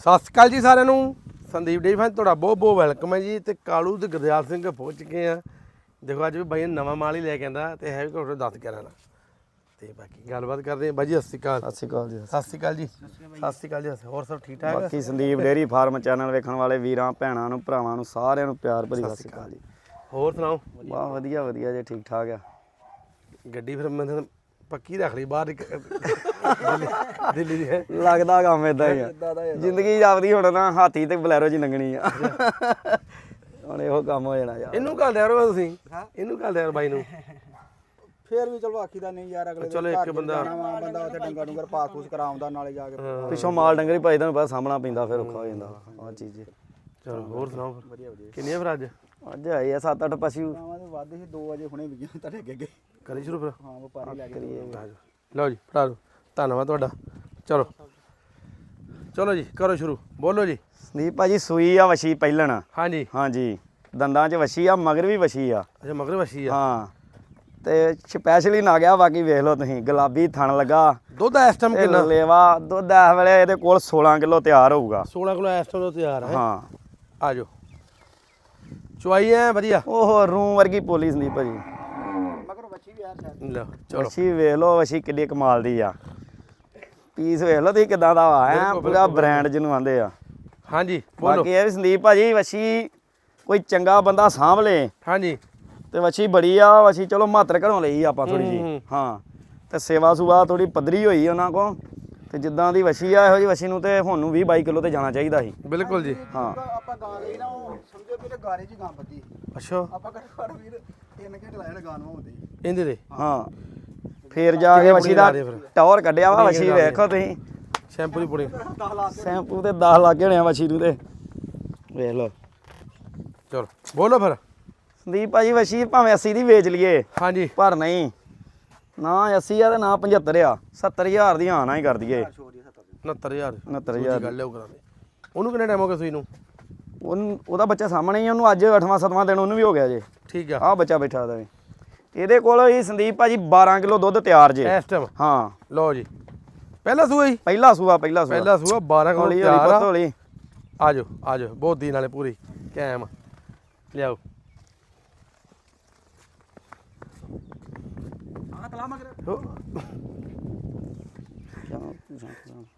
ਸਤਿ ਸ਼੍ਰੀ ਅਕਾਲ ਜੀ ਸਾਰਿਆਂ ਨੂੰ। ਸੰਦੀਪ ਡੇ ਫੈਨ ਤੁਹਾਡਾ ਬਹੁਤ ਬਹੁਤ ਵੈਲਕਮ ਹੈ ਜੀ ਤੇ ਕਾਲੂ ਤੇ ਗੁਰਦਿਆਲ ਸਿੰਘ ਪਹੁੰਚ ਚੁੱਕੇ ਆ। ਦੇਖੋ ਅੱਜ ਵੀ ਬਾਈ ਨਵਾਂ ਮਾਲ ਹੀ ਲੈ ਕੇ ਆਂਦਾ ਤੇ ਹੈ ਵੀ ਘੱਟੋ 10 11 ਦਾ। ਤੇ ਬਾਕੀ ਗੱਲਬਾਤ ਕਰਦੇ ਆ ਬਾਈ ਜੀ ਸਤਿ ਸ਼੍ਰੀ ਅਕਾਲ। ਸਤਿ ਸ਼੍ਰੀ ਅਕਾਲ ਜੀ ਸਤਿ ਸ਼੍ਰੀ ਅਕਾਲ ਜੀ। ਸਤਿ ਸ਼੍ਰੀ ਅਕਾਲ ਜੀ ਹੋਰ ਸਭ ਠੀਕ ਠਾਕ ਬਾਕੀ ਸੰਦੀਪ ਡੇਰੀ ਫਾਰਮ ਚੈਨਲ ਵੇਖਣ ਵਾਲੇ ਵੀਰਾਂ ਭੈਣਾਂ ਨੂੰ ਭਰਾਵਾਂ ਨੂੰ ਸਾਰਿਆਂ ਨੂੰ ਪਿਆਰ ਭਰੀ ਸਤਿ ਸ਼੍ਰੀ ਅਕਾਲ ਜੀ। ਹੋਰ ਸੁਣਾਓ? ਵਾਹ ਵਧੀਆ ਵਧੀਆ ਜੀ ਠੀਕ ਠਾਕ ਆ। ਗੱਡੀ ਫਿਰ ਮੈਂ ਪੱਕੀ ਰੱਖ ਲਈ ਬਾਹਰ ਇੱਕ- ਦਿੱਲੀ ਦਿੱਲੀ ਦੀ ਹੈ। ਲੱਗਦਾ ਕੰਮ ਇਦਾਂ ਹੀ ਆ। ਜ਼ਿੰਦਗੀ ਜਾਪਦੀ ਹੁਣ ਨਾ ਹਾਥੀ ਤੇ ਬਲੈਰੋ ਜੀ ਲੰਗਣੀ ਆ। ਹੁਣ ਇਹੋ ਕੰਮ ਹੋ ਜਾਣਾ ਯਾਰ। ਇਹਨੂੰ ਘੱਲ ਦਿਆ ਕਰੋ ਤੁਸੀਂ। ਇਹਨੂੰ ਘੱਲ ਦਿਆ ਕਰੋ ਬਾਈ ਨੂੰ। ਫੇਰ ਵੀ ਚਲੋ ਆਖੀ ਦਾ ਨਹੀਂ ਯਾਰ ਅਗਲੇ ਚਲੋ ਇੱਕ ਬੰਦਾ ਬੰਦਾ ਉੱਥੇ ਡੰਗਰ ਡੰਗਰ ਪਾਸ ਪੂਸ ਕਰਾਉਂਦਾ ਨਾਲੇ ਜਾ ਕੇ ਪਿੱਛੋਂ ਮਾਲ ਡੰਗਰੀ ਭਾਈ ਤੁਹਾਨੂੰ ਪਤਾ ਸਾਹਮਣਾ ਪੈਂਦਾ ਫਿਰ ਔਖਾ ਹੋ ਜਾਂਦਾ। ਆ ਚੀਜ਼ ਜੀ। ਚਲੋ ਹੋਰ ਸੁਣਾਓ ਵਧੀਆ ਵਧੀਆ। ਕਿੰਨੀਆਂ ਫਿਰ ਅੱਜ? ਅੱਜ ਆਏ ਆ 7-8 ਪਸ਼ੂ। ਆਵਾਂ ਤੇ ਵੱਧ ਸੀ 2 ਵਜੇ ਹੁਣੇ ਵਿਗਿਆ ਤੁਹਾਡੇ ਅੱਗੇ ਅੱਗੇ। ਕਰੀ ਸ਼ੁਰੂ ਫਿਰ? ਹਾਂ ਵਪਾਰੀ ਲੈ ਕੇ ਆ ਜਾਓ। ਲਓ ਜੀ ਭਰਾ ਲਓ ਧੰਨਵਾਦ ਤੁਹਾਡਾ। ਚਲੋ। ਚਲੋ ਜੀ ਕਰੋ ਸ਼ੁਰੂ। ਬੋਲੋ ਜੀ। ਸੰਦੀਪ ਭਾਜੀ ਸੂਈ ਆ ਵਸ਼ੀ ਪਹਿਲਣ। ਹਾਂਜੀ। ਹਾਂਜੀ। ਦੰਦਾਂ 'ਚ ਵਸ਼ੀ ਆ ਮਗਰ ਵੀ ਵਸ਼ੀ ਆ। ਅੱਛਾ ਮਗਰ ਵਸ਼ੀ ਆ? ਹਾਂ। ਤੇ ਸਪੈਸ਼ਲੀ ਨਾ ਗਿਆ ਬਾਕੀ ਵੇਖ ਲਓ ਤੁਸੀਂ। ਗੁਲਾਬੀ ਥਣ ਲੱਗਾ। ਦੁੱਧ ਇਸ ਟਾਈਮ ਕਿੰਨਾ? ਲੇਵਾ ਦੁੱਧ ਇਸ ਵੇਲੇ ਇਹਦੇ ਕੋਲ 16 ਕਿਲੋ ਤਿਆਰ ਹੋਊਗਾ। 16 ਕਿਲੋ ਇਸ ਟਾਈਮ ਤਿਆਰ ਹੈ। ਹਾਂ। ਆ ਜਾਓ। ਚੁਆਈ ਐ ਵਧੀਆ? ਉਹ ਰੂਮ ਵਰਗੀ ਪੋਲੀ ਸੰਦੀਪ ਭਾਜੀ ਮਗਰ ਬੱਚੀ ਵੀ ਯਾਰ ਸ਼ਾਇਦ ਲਓ ਚਲੋ। ਵਸ਼ੀ ਵੇਖ ਲਓ ਵਸ਼ੀ ਕਿੱਡੀ ਕਮਾਲ ਦੀ ਆ। ਪੀਸ ਵੇਖ ਲਓ ਤੁਸੀਂ ਕਿਦਾਂ ਦਾ ਵਾ ਐ ਪੂਰਾ ਬ੍ਰਾਂਡ ਜਿਹਨੂੰ ਆਂਦੇ ਆ। ਹਾਂਜੀ ਬੋਲੋ। ਬਾਕੀ ਇਹ ਵੀ ਸੰਦੀਪ ਭਾਜੀ ਵਸ਼ੀ ਕੋਈ ਚੰਗਾ ਬੰਦਾ ਸਾਂਭ ਲੇ। ਹਾਂਜੀ। ਤੇ ਵਸ਼ੀ ਬੜੀ ਆ ਵਸ਼ੀ ਚਲੋ ਮਾਤਰ ਘਰੋਂ ਲਈ ਆਪਾਂ ਥੋੜੀ ਹੂੰ, ਜੀ ਹੂੰ। ਤੇ ਸੇਵਾ ਸੁਭਾ ਥੋੜੀ ਪੱਧਰੀ ਹੋਈ ਉਹਨਾਂ ਕੋ ਤੇ ਜਿੱਦਾਂ ਦੀ ਵਸ਼ੀ ਆ ਇਹੋ ਜੀ ਵਸ਼ੀ ਨੂੰ ਤੇ ਹੁਣ ਨੂੰ 20 22 ਕਿਲੋ ਤੇ ਜਾਣਾ ਚਾਹੀਦਾ ਸੀ। ਬਿਲਕੁਲ ਜੀ। ਹਾਂ। ਆਪਾਂ ਗਾਂ ਲਈ ਨਾ ਉਹ ਸਮਝੋ ਵੀ ਤੇ ਗਾਰੇ ਜੀ ਗਾਂ ਬੱਦੀ ਅੱਛਾ। ਆਪਾਂ ਘੱਟ ਘੱਟ ਵੀਰ 3 ਘੰਟੇ ਲਾਇਆ ਇਹਦੇ ਦੇ ਹਾਂ। ਫੇਰ ਜਾ ਕੇ ਵਸ਼ੀ ਦਾ? ਟੌਰ ਕੱਢਿਆ ਵਾ ਦੇ? ਵੇਖੋ ਤੁਸੀਂ। ਸ਼ੈਂਪੂ ਦੀ ਪੁੜੀ। ਸੈਂਪੂ ਤੇ 10 ਲੱਗੇ ਹੋਣੇ ਆ ਵਸ਼ੀ ਨੂੰ ਤੇ। ਵੇਖ ਲਓ। ਚਲੋ ਬੋਲੋ ਫਿਰ। ਸੰਦੀਪ ਭਾਜੀ ਵਸ਼ੀ ਭਾਵੇਂ 80 ਦੀ ਵੇਚ ਲਈਏ ਹਾਂਜੀ। ਪਰ ਨਹੀਂ। ਨਾ 80 ਆ ਤੇ ਨਾ 75 ਆ। 70000 ਦੀ ਨਾ ਹੀ ਕਰ ਦਈਏ। 69000 69000 ਗੱਲ ਲਿਓ ਕਰਾਂਗੇ। ਉਹਨੂੰ ਕਿੰਨਾ ਟਾਈਮ ਹੋ ਗਿਆ ਸੂਈ ਨੂੰ? ਉਹਨ- ਉਹਦਾ ਬੱਚਾ ਸਾਹਮਣੇ ਹੀ ਆ, ਉਹਨੂੰ ਅੱਜ 8ਵਾਂ 7ਵਾਂ ਦਿਨ ਉਹਨੂੰ ਵੀ ਹੋ ਗਿਆ ਜੇ। ਠੀਕ ਆ। ਆਹ ਬੱਚਾ ਬੈਠਾ ਉਹਦਾ ਵੀ। ਇਹਦੇ ਕੋਲ ਹੀ ਸੰਦੀਪ ਭਾਜੀ 12 ਕਿਲੋ ਦੁੱਧ ਤਿਆਰ ਜੇ। ਇਸ ਟਾਈਮ ਹਾਂ। ਲਓ ਜੀ। ਪਹਿਲਾ ਸੂਆ ਜੀ? ਪਹਿਲਾ ਸੂਆ ਪਹਿਲਾ ਸੂਆ। ਪਹਿਲਾ ਸੂਆ 12 ਕਿਲੋ ਹੌਲੀ ਹੌਲੀ ਤਿਆਰ ਪੁੱਤ ਆ ਹੌਲੀ। ਆ ਜਾਓ ਆ ਜਾਓ ਬਹੁਤ ਦੀ ਨਾਲੇ ਪੂਰੀ। ਕੈਮ। ਲਿਆਓ। ਹੋ।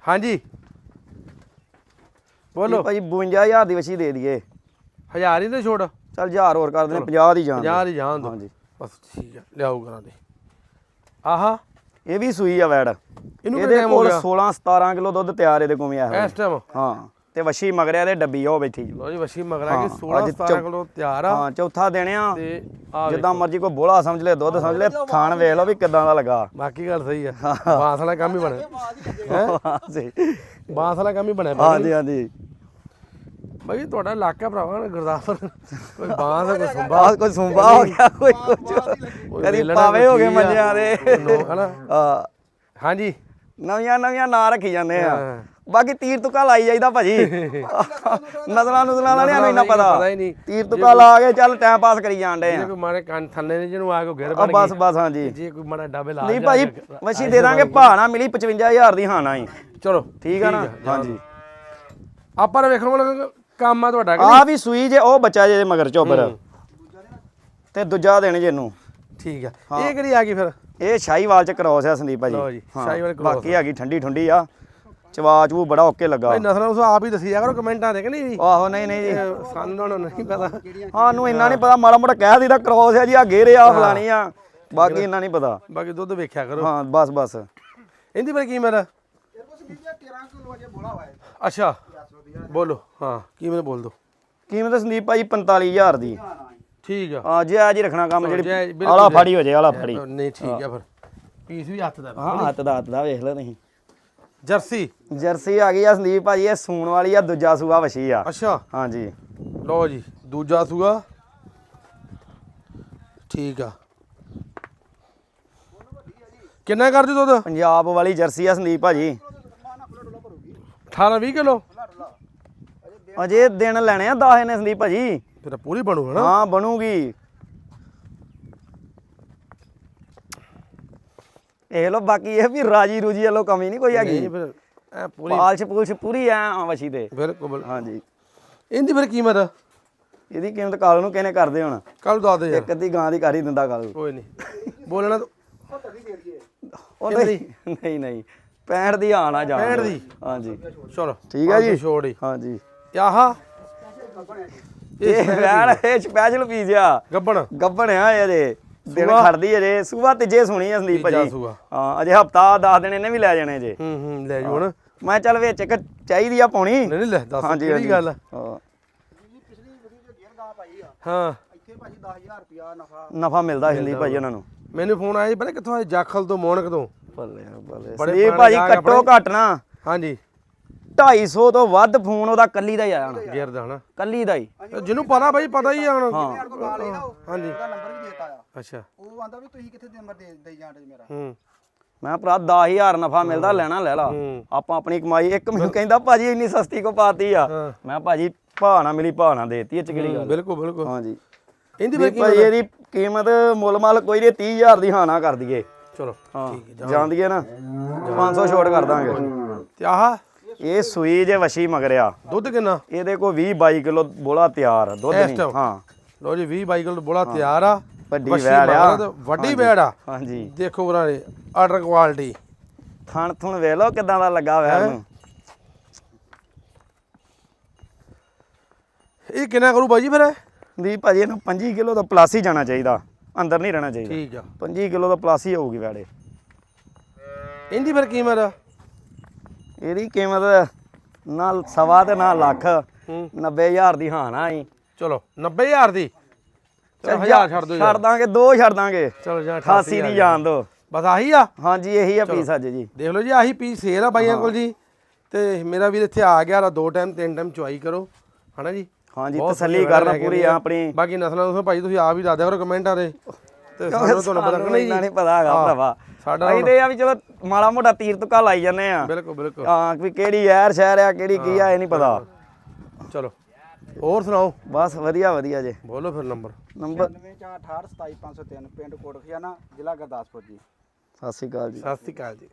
ਹਾਂਜੀ। ਬੋਲੋ। ਭਾਜੀ 52000 ਦੀ ਵਛੀ ਦੇ ਦਈਏ। ਹਜ਼ਾਰ ਹੀ ਤੇ ਛੋੜ। ਚੱਲ 1000 ਹੋਰ ਕਰ ਦਿੰਦੇ 50 ਦੀ ਜਾਨ 50 ਦੀ ਜਾਣ ਦੋ ਹਾਂਜੀ। ਬਸ ਠੀਕ ਆ ਲਿਆਓ ਕਰਾਂ ਦੇ। ਆਹਾ। ਇਹ ਵੀ ਸੂਈ ਆ ਵੈੜ। ਇਹਨੂੰ ਕਿੰਨਾ ਇਹਦੇ ਟਾਈਮ ਹੋ ਕੋਲ ਗਿਆ? 16 17 ਕਿਲੋ ਦੁੱਧ ਤਿਆਰ ਇਹਦੇ ਕੋਲ ਆ ਇਸ ਟਾਈਮ ਹਾਂ ਤੇ ਵਛੀ ਮਗਰਿਆ ਦੇ ਡੱਬੀ ਉਹ ਬੈਠੀ ਲਓ ਜੀ ਵਸ਼ੀ ਮਗਰਾ ਹਾਂ, ਕੇ 16 ਅੱਜ 17 ਚੌ- ਕਿਲੋ ਤਿਆਰ ਆ। ਹਾਂ ਚੌਥਾ ਦੇਣੇ ਆ। ਤੇ ਆ ਜਿੱਦਾਂ ਮਰਜ਼ੀ ਕੋਈ ਬੋਲਾ ਸਮਝ ਲੈ ਦੁੱਧ ਸਮਝ ਲੈ ਥਾਣ ਵੇਖ ਲਓ ਵੀ ਕਿਦਾਂ ਦਾ ਲੱਗਾ। ਬਾਕੀ ਗੱਲ ਸਹੀ ਆ। ਬਾਂਸ ਵਾਲਾ ਕੰਮ ਹੀ ਬਣਿਆ ਬਾਂਸ ਵਾਲਾ ਕੰਮ ਹੀ ਬਣਿਆ ਪਿਆ ਹਾਂਜੀ ਹਾਂਜੀ। ਬਾਈ ਤੁਹਾਡਾ ਇਲਾਕਾ ਭਰਾਵਾ ਨਾ ਗੁਰਦਾਸਪੁਰ ਕੋਈ ਬਾਂਸ ਕੋਈ ਸੁੰਬਾ? ਕੋਈ ਸੁੰਬਾ ਹੋ ਗਿਆ ਕੋਈ ਕੁਝ ਕਦੀ ਵੇਲਣਾ, ਪਾਵੇ ਹੋ ਗਏ ਕੀ ਆ, ਮੰਜਿਆਂ ਦੇ। ਕੋਈ ਨੋ- ਹਨਾ ਹਾਂ। ਹਾਂਜੀ। ਨਵੀਆਂ ਨਵੀਆਂ ਨਾਂ ਰੱਖੀ ਜਾਂਦੇ ਆ। ਹਾਂ। ਬਾਕੀ ਤੀਰ ਤੁਕਾ ਲਾਈ ਜਾਈਦਾ ਭਾਜੀ। ਨਜ਼ਲਾਂ ਨੁਜ਼ਲਾਂ ਦਾ ਨੀ ਇੰਨਾ ਪਤਾ। ਪਤਾ ਹੀ ਨਹੀਂ। ਤੀਰ ਤੁਕਾ ਲਾ ਕੇ ਚੱਲ ਟਾਈਮ ਪਾਸ ਕਰੀ ਜਾਂਦੇ ਜੇ ਆ। ਕੋਈ ਮਾਰੇ ਕੰਨ ਥੱਲੇ ਨੇ ਜਿਹਨੂੰ ਆ ਕੇ ਘੇਰ ਆ ਬਣ ਬਸ ਬਸ ਹਾਂਜੀ ਜੇ। ਕੋਈ ਮਾੜਾ ਡਾਬੇ ਲਾ ਨਹੀਂ ਭਾਜੀ ਕੇ- ਵਛੀ ਦੇ ਦਾਂਗੇ ਭਾਣਾ ਮਿਲੀ 55000 ਦੀ ਹਾਨਾ ਹੀ। ਚਲੋ ਠੀਕ ਆ ਨਾ? ਹਾਂਜੀ। ਆਪਾਂ ਨੇ ਵੇਖਣ ਵਾਲਾ ਕੰਮ ਆ ਤੁਹਾਡਾ ਕਿ ਆ ਵੀ ਸੂਈ ਜੇ ਉਹ ਬੱਚਾ ਜੇ ਮਗਰ ਚੋਬਰ ਤੇ ਦੂਜਾ ਦੇਣ ਜੇ ਇਹਨੂੰ। ਠੀਕ ਆ। ਇਹ ਕਿਹੜੀ ਆ ਗਈ ਫਿਰ? ਇਹ ਸ਼ਾਹੀਵਾਲ ਚ ਕ੍ਰੋਸ ਆ ਸੰਦੀਪ ਲਓ ਜੀ, ਹਾਂ, ਸ਼ਾਹੀਵਾਲ ਬਾਕੀ ਹੈਗੀ ਠੰਡੀ ਠੰਡੀ ਆ। ਚਵਾ ਚੂ ਬੜਾ ਓਕੇ ਲੱਗਾ। ਭਾਈ ਨਸਲਾਂ ਉਸ ਆਪ ਹੀ ਦੱਸੀ ਜਾ ਕਰੋ ਕਮੈਂਟਾਂ ਦੇ ਕਿ ਨਹੀਂ ਜੀ ਆਹੋ ਨਹੀਂ ਨਹੀਂ ਜੀ। ਸਾਨੂੰ ਹੁਣ ਨਹੀਂ ਪਤਾ। ਸਾਨੂੰ ਇੰਨਾ ਨਹੀਂ ਪਤਾ ਮਾੜਾ ਮੋਟਾ ਕਹਿ ਦੀਦਾ ਕ੍ਰੋਸ ਆ ਜੀ ਆ ਗੇਰੇ ਆ ਫਲਾਣੀ ਆ। ਬਾਕੀ ਇੰਨਾ ਨਹੀਂ ਪਤਾ। ਬਾਕੀ ਦੁੱਧ ਵੇਖਿਆ ਕਰੋ। ਹਾਂ ਬਸ ਬਸ। ਇਹਦੀ ਪਰ ਆ? ਕੁਛ ਵੀ 13 ਕਿਲੋ ਅਜੇ ਬੋਲਾ ਹੋਇਆ। ਅੱਛਾ। ਬੋਲੋ ਹਾਂ। ਕੀਮਤ ਬੋਲ ਦੋ? ਕੀਮਤ ਸੰਦੀਪ ਭਾਜੀ 45000 ਦੀ। ਠੀਕ ਆ। ਹਾਂ ਜੇ ਆ ਜੀ ਰੱਖਣਾ ਕੰਮ ਜਿਹੜੀ ਆਲਾ। ਫੜੀ ਹੋ ਜੇ ਆਲਾ ਫੜੀ। ਨਹੀਂ ਠੀਕ ਆ ਫਿਰ। ਪੀਸ ਵੀ ਹੱਥ ਦਾ ਹਾਂ ਹੱਥ ਦਾ ਹੱਥ ਦਾ ਵੇਖ ਲਓ ਤੁਸੀਂ। ਜਰਸੀ। ਜਰਸੀ ਆ ਗਈ ਆ ਸੰਦੀਪ ਭਾਜੀ ਇਹ ਸੂਣ ਵਾਲੀ ਆ ਦੂਜਾ ਸੂਆ ਵਛੀ ਆ। ਅੱਛਾ। ਹਾਂਜੀ ਲਓ ਜੀ ਦੂਜਾ ਸੂਆ। ਠੀਕ ਆ। ਕਿੰਨਾ ਕਰ ਦਿਓ ਦੁੱਧ ਪੰਜਾਬ ਵਾਲੀ ਜਰਸੀ ਆ ਸੰਦੀਪ ਭਾਜੀ। 18 20 ਕਿਲੋ? ਅਜੇ ਦਿਨ ਲੈਣੇ ਆ 10 ਨੇ ਸੰਦੀਪ ਭਾਜੀ। ਫਿਰ ਤਾਂ ਪੂਰੀ ਬਣੂ ਹਨਾ ਹਾਂ ਬਣੂਗੀ। ਇਹ ਲੋ ਬਾਕੀ ਇਹ ਵੀ ਰਾਜੀ ਰੂਜੀ ਵੱਲੋਂ ਕਮੀ ਨਹੀਂ ਕੋਈ ਹੈਗੀ। ਨਹੀਂ ਫਿਰ ਐ ਪੂਰੀ ਪਾਲਸ਼ ਪੁਲਸ਼ ਪੂਰੀ ਐ ਵਸ਼ੀ ਤੇ ਬਿਲਕੁਲ। ਹਾਂਜੀ। ਇਹਦੀ ਫਿਰ ਕੀਮਤ? ਇਹਦੀ ਕੀਮਤ ਕਾਲ ਨੂੰ ਕਿਹਨੇ ਕਰਦੇ ਹੁਣ? ਕੱਲ ਦੱਸ ਦੇ ਯਾਰ। ਇੱਕ ਅੱਧੀ ਗਾਂ ਦੀ ਕਰ ਹੀ ਦਿੰਦਾ ਕਾਲ ਨੂੰ ਕੋਈ ਨਹੀਂ। ਬੋਲਣਾ ਤਾਂ। 70 ਦੀ ਦੇ? ਦਈਏ ਉਹ ਤਾਂ ਨਹੀਂ ਨਹੀਂ। 65 ਦੀ ਆਣਾ ਜਾ 65 ਦੀ? ਹਾਂਜੀ। ਚਲੋ। ਠੀਕ ਹੈ ਜੀ? ਛੋੜ ਹਾਂਜੀ। ਆਹਾ। ਇਹ ਵੈਣ ਇਹ ਸਪੈਸ਼ਲ ਪੀਸ ਆ। ਗੱਬਣ। ਗੱਬਣ ਆ ਇਹਦੇ ਦਿਨ? ਖੜਦੀ ਅਜੇ। ਸੂਆ ਤੀਜੇ ਸੁਣੀ ਆ ਸੰਦੀਪ ਭਾਜੀ। ਹਾਂ ਅਜੇ ਹਫਤਾ 10 ਦਿਨ ਇਹਨੇ ਵੀ ਲੈ ਜਾਣੇ ਜੇ। ਹੂੰ ਹੂੰ ਲੈ ਜੂ ਹੁਣ। ਮੈਂ ਚੱਲ ਵਿੱਚ ਇੱਕ ਚਾਹੀਦੀ ਆ ਪਾਉਣੀ। ਨਹੀਂ ਨਹੀਂ ਲੈ ਦੱਸ ਕਿਹੜੀ ਗੱਲ? ਹਾਂ, ਜੀ ਪਿਛਲੀ ਵੀਡੀਓ ਚ ਗੇਰ ਗਾਂ ਪਾਈ ਆ? ਹਾਂ। ਇੱਥੇ ਭਾਜੀ 10000 ਰੁਪਿਆ ਨਫਾ ਨਫਾ ਮਿਲਦਾ ਸੰਦੀਪ ਭਾਜੀ ਉਹਨਾਂ ਨੂੰ। ਮੈਨੂੰ ਫੋਨ ਆਇਆ ਜੀ ਪਤਾ ਕਿੱਥੋਂ ਆਇਆ ਜਾਖਲ ਤੋਂ ਮੋਨਕ ਤੋਂ। ਬੱਲੇ ਬੱਲੇ। ਸੰਦੀਪ ਭਾਜੀ ਗਾਹਕ ਘੱਟੋ ਆਪਣੇ। ਘੱਟ ਨਾ। ਹਾਂਜੀ। 250 ਤੋਂ ਵੱਧ ਫੋਨ ਉਹਦਾ ਕੱਲੀ ਦਾ ਹੀ ਆਇਆ ਹੋਣਾ। ਗੇਰ ਦਾ ਹਨਾ। ਕੱਲੀ ਦਾ ਹੀ। ਜਿਹਨੂੰ ਪਤਾ ਬਾਈ ਪਤਾ ਹੀ ਆ ਹੁਣ। ਕੋਲ ਉਹ ਹਾਂਜੀ। ਉਹਦਾ ਨੰਬਰ ਵੀ ਦੇਤਾ ਆ। ਅੱਛਾ। ਉਹ ਆਂਦਾ ਵੀ ਤੁਸੀਂ ਕਿੱਥੇ ਨੰਬਰ ਦੇ ਦੇ ਜਾਂਦੇ ਮੇਰਾ। ਹੂੰ। ਮੈਂ ਭਰਾ 10000 ਨਫਾ ਮਿਲਦਾ ਲੈਣਾ ਲੈ ਲਾ। ਹੂੰ। ਆਪਾਂ ਆਪਣੀ ਕਮਾਈ ਇੱਕ ਮੈਨੂੰ ਕਹਿੰਦਾ ਭਾਜੀ ਇੰਨੀ ਸਸਤੀ ਕੋ ਪਾਤੀ ਆ। ਹਾਂ। ਮੈਂ ਭਾਜੀ ਭਾਅ ਨਾ ਮਿਲੀ ਭਾਅ ਨਾ ਦੇਤੀ ਇਹ ਚ ਕਿਹੜੀ ਗੱਲ ਬਿਲਕੁਲ ਬਿਲਕੁਲ। ਹਾਂਜੀ ਇਹਦੀ ਵੀ ਭਾਜੀ ਕੀ ਇਹਦੀ ਕੀਮਤ ਮੁੱਲ ਮਾਲ ਕੋਈ ਨਹੀਂ 30000 ਦੀ ਹਾਨਾ ਕਰ ਦਈਏ। ਚਲੋ। ਹਾਂ ਠੀਕ ਹੈ ਜਾਂਦੀਏ ਨਾ। 500 ਛੋਟ ਕਰ ਦਾਂਗੇ। ਤੇ ਆਹ ਇਹ ਸੂਈ ਜੇ ਵਸ਼ੀ ਮਗਰਿਆ। ਦੁੱਧ ਕਿੰਨਾ? ਇਹਦੇ ਕੋ 20 22 ਕਿਲੋ ਬੋਲਾ ਤਿਆਰ ਦੁੱਧ ਇਸ ਨਹੀਂ। time? ਹਾਂ। ਲੋ ਜੀ 20 ਬਾਈਕਲ ਬੋਲਾ ਤਿਆਰ ਆ। ਵੱਡੀ ਵੱਛੀ ਵੈੜ ਆ। ਮਗਰ ਤੇ ਵੱਡੀ ਵੈੜ ਆ। ਹਾਂਜੀ। ਦੇਖੋ ਬਰਾਰੇ ਆਰਡਰ ਕੁਆਲਿਟੀ ਥਣ ਥੁਣ ਵੇਖ ਲਓ ਕਿਦਾਂ ਦਾ ਲੱਗਾ ਵੈਰ ਨੂੰ। ਇਹ ਕਿੰਨਾ ਕਰੂ ਬਾਈ ਜੀ ਫਿਰ? ਦੀ ਭਾਜੀ ਇਹਨੂੰ 25 ਕਿਲੋ ਦਾ ਪਲੱਸ ਹੀ ਜਾਣਾ ਚਾਹੀਦਾ। ਅੰਦਰ ਨਹੀਂ ਰਹਿਣਾ ਚਾਹੀਦਾ। ਠੀਕ ਆ। 25 ਕਿਲੋ ਦਾ ਪਲੱਸ ਹੀ ਹੋਊਗੀ ਵੈੜੇ। ਇਹਦੀ ਫਿਰ ਕੀਮਤ? ਇਹਦੀ ਕੀਮਤ ਨਾ ਸਵਾ ਤੇ ਨਾ ਲੱਖ ਹੂੰ। 90000 ਦੀ ਹਾਂ ਨਾ ਆਈ ਚਲੋ 90000 ਦੀ? ਚਲੋ ਹਜ਼ਾਰ ਛੱਡ ਦਿਓ ਛੱਡ ਦਾਂਗੇ ਦੋ ਛੱਡ ਦਾਂਗੇ। ਚਲੋ ਜਾਂ 88 ਦੀ ਜਾਣ ਦੋ। ਬਸ ਆਹੀ ਆ? ਹਾਂਜੀ ਇਹੀ ਆ ਪੀਸ ਅੱਜ ਜੀ। ਦੇਖ ਲਓ ਜੀ ਆਹੀ ਪੀਸ ਸੇਲ ਆ ਬਾਈਆਂ ਕੋਲ ਜੀ। ਤੇ ਮੇਰਾ ਵੀਰ ਇੱਥੇ ਆ ਗਿਆ ਰਾ ਦੋ ਟਾਈਮ ਤਿੰਨ ਟਾਈਮ ਚੁਆਈ ਕਰੋ। ਹਨਾ ਜੀ? ਹਾਂਜੀ ਤਸੱਲੀ ਕਰਨਾ ਪੂਰੀ। ਆਪਣੀ। ਬਾਕੀ ਨਸਲਾਂ ਨੂੰ ਭਾਈ ਤੁਸੀਂ ਆਪ ਹੀ ਦੱਸ ਦਿਆ ਕਰੋ ਕਮੈਂਟਾਂ ਦੇ ਤੇ ਸਾਨੂੰ ਤੁਹਾਨੂੰ ਪਤਾ ਨਹੀਂ ਇੰਨਾ ਨਹੀਂ ਪਤਾ ਹੈਗਾ ਹਾਂ, ਭਰਾਵਾ। ਸਾਡਾ ਅਸੀਂ ਤੇ ਇਹ ਆ ਵੀ ਚਲੋ ਮਾੜਾ ਮੋਟਾ ਤੀਰ ਤੁਕਾ ਲਾਈ ਜਾਂਦੇ ਆ। ਬਿਲਕੁਲ ਬਿਲਕੁਲ। ਹਾਂ ਵੀ ਕਿਹੜੀ ਯਾਰ ਸ਼ਹਿਰ ਆ ਕਿਹੜੀ ਕੀ ਆ ਇਹ ਨਹੀਂ ਪਤਾ। ਚਲੋ ਹੋਰ ਸੁਣਾਓ? ਬਸ ਵਧੀਆ ਵਧੀਆ ਜੇ। ਬੋਲੋ ਫਿਰ ਨੰਬਰ। ਨੰਬਰ 9468 27503 ਪਿੰਡ ਕੋਟ ਖਿਆਣਾ ਜ਼ਿਲ੍ਹਾ ਗੁਰਦਾਸਪੁਰ ਜੀ। ਸਤਿ ਸ਼੍ਰੀ ਅਕਾਲ ਜੀ। ਸਤਿ ਸ਼੍ਰੀ ਅਕਾਲ ਜੀ।